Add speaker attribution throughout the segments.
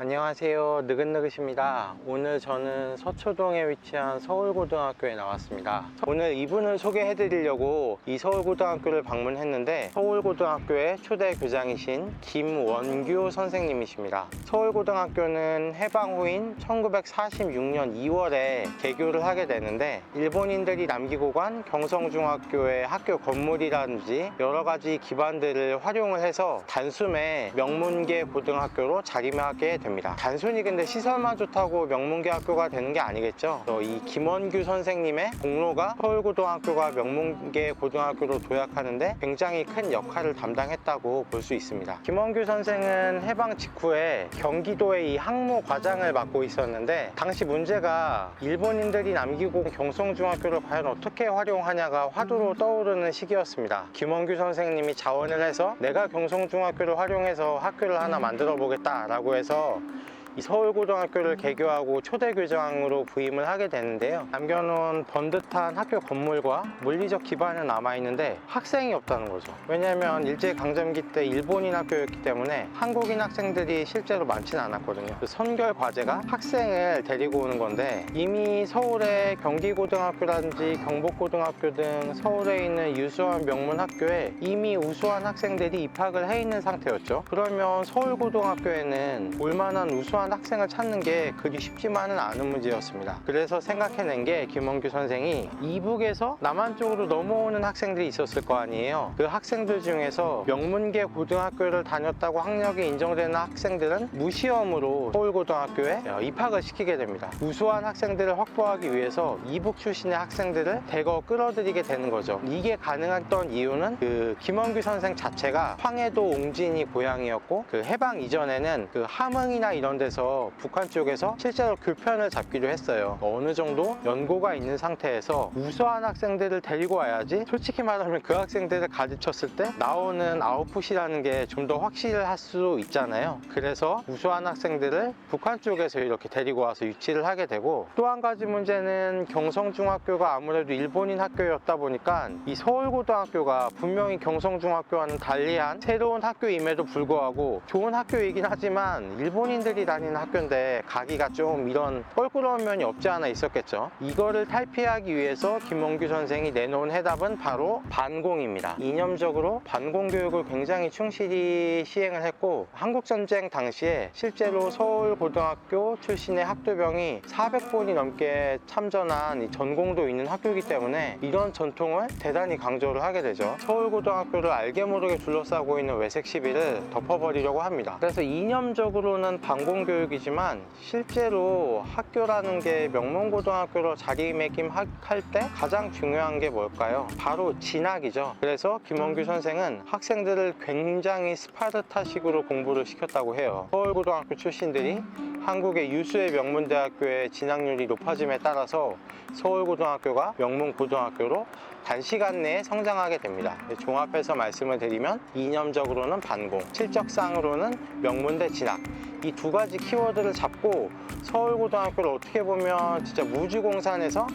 Speaker 1: 안녕하세요. 느긋느긋입니다. 오늘 저는 서초동에 위치한 서울고등학교에 나왔습니다. 오늘 이분을 소개해 드리려고 이 서울고등학교를 방문했는데 서울고등학교의 초대 교장이신 김원규 선생님이십니다. 서울고등학교는 해방 후인 1946년 2월에 개교를 하게 되는데 일본인들이 남기고 간 경성중학교의 학교 건물이라든지 여러 가지 기반들을 활용을 해서 단숨에 명문계 고등학교로 자리매하게 됩니다. 단순히 근데 시설만 좋다고 명문계 학교가 되는 게 아니겠죠. 이 김원규 선생님의 공로가 서울고등학교가 명문계 고등학교로 도약하는데 굉장히 큰 역할을 담당했다고 볼 수 있습니다. 김원규 선생은 해방 직후에 경기도의 이 항모 과장을 맡고 있었는데 당시 문제가 일본인들이 남기고 온 경성중학교를 과연 어떻게 활용하냐가 화두로 떠오르는 시기였습니다. 김원규 선생님이 자원을 해서 내가 경성중학교를 활용해서 학교를 하나 만들어 보겠다라고 해서 well. 이 서울고등학교를 개교하고 초대 교장으로 부임을 하게 되는데요. 남겨놓은 번듯한 학교 건물과 물리적 기반은 남아있는데 학생이 없다는 거죠. 왜냐하면 일제강점기 때 일본인 학교였기 때문에 한국인 학생들이 실제로 많지는 않았거든요. 그 선결 과제가 학생을 데리고 오는 건데 이미 서울의 경기고등학교라든지 경복고등학교 등 서울에 있는 유수한 명문 학교에 이미 우수한 학생들이 입학을 해 있는 상태였죠. 그러면 서울고등학교에는 올만한 우수한 학생을 찾는 게 그리 쉽지만은 않은 문제였습니다. 그래서 생각해낸 게 김원규 선생이 이북에서 남한 쪽으로 넘어오는 학생들이 있었을 거 아니에요. 그 학생들 중에서 명문계 고등학교를 다녔다고 학력이 인정되는 학생들은 무시험으로 서울고등학교에 입학을 시키게 됩니다. 우수한 학생들을 확보하기 위해서 이북 출신의 학생들을 대거 끌어들이게 되는 거죠. 이게 가능했던 이유는 그 김원규 선생 자체가 황해도 옹진이 고향이었고 그 해방 이전에는 그 함흥이나 이런 데서 북한 쪽에서 실제로 교편을 잡기도 했어요. 어느 정도 연고가 있는 상태에서 우수한 학생들을 데리고 와야지 솔직히 말하면 그 학생들을 가르쳤을 때 나오는 아웃풋이라는 게 좀 더 확실할 수 있잖아요. 그래서 우수한 학생들을 북한 쪽에서 이렇게 데리고 와서 유치를 하게 되고 또 한 가지 문제는 경성중학교가 아무래도 일본인 학교였다 보니까 이 서울고등학교가 분명히 경성중학교와는 달리한 새로운 학교임에도 불구하고 좋은 학교이긴 하지만 일본인들이 다 니는 학교인데 가기가 좀 이런 껄끄러운 면이 없지 않아 있었겠죠. 이거를 탈피하기 위해서 김원규 선생이 내놓은 해답은 바로 반공입니다. 이념적으로 반공 교육을 굉장히 충실히 시행을 했고 한국전쟁 당시에 실제로 서울고등학교 출신의 학도병이 400번이 넘게 참전한 이 전공도 있는 학교이기 때문에 이런 전통을 대단히 강조를 하게 되죠. 서울고등학교를 알게 모르게 둘러싸고 있는 외색 시비를 덮어버리려고 합니다. 그래서 이념적으로는 반공 교육이지만 실제로 학교라는 게 명문고등학교로 자리매김할 때 가장 중요한 게 뭘까요? 바로 진학이죠. 그래서 김원규 선생은 학생들을 굉장히 스파르타식으로 공부를 시켰다고 해요. 서울고등학교 출신들이 한국의 유수의 명문대학교의 진학률이 높아짐에 따라서 서울고등학교가 명문고등학교로 단시간 내에 성장하게 됩니다. 종합해서 말씀을 드리면 이념적으로는 반공, 실적상으로는 명문대 진학 이 두 가지 키워드를 잡고 서울고등학교를 어떻게 보면 진짜 무주공산에서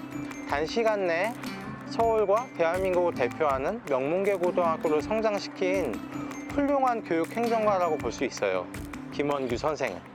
Speaker 1: 단시간 내에 서울과 대한민국을 대표하는 명문계 고등학교를 성장시킨 훌륭한 교육 행정가라고 볼 수 있어요. 김원규 선생은.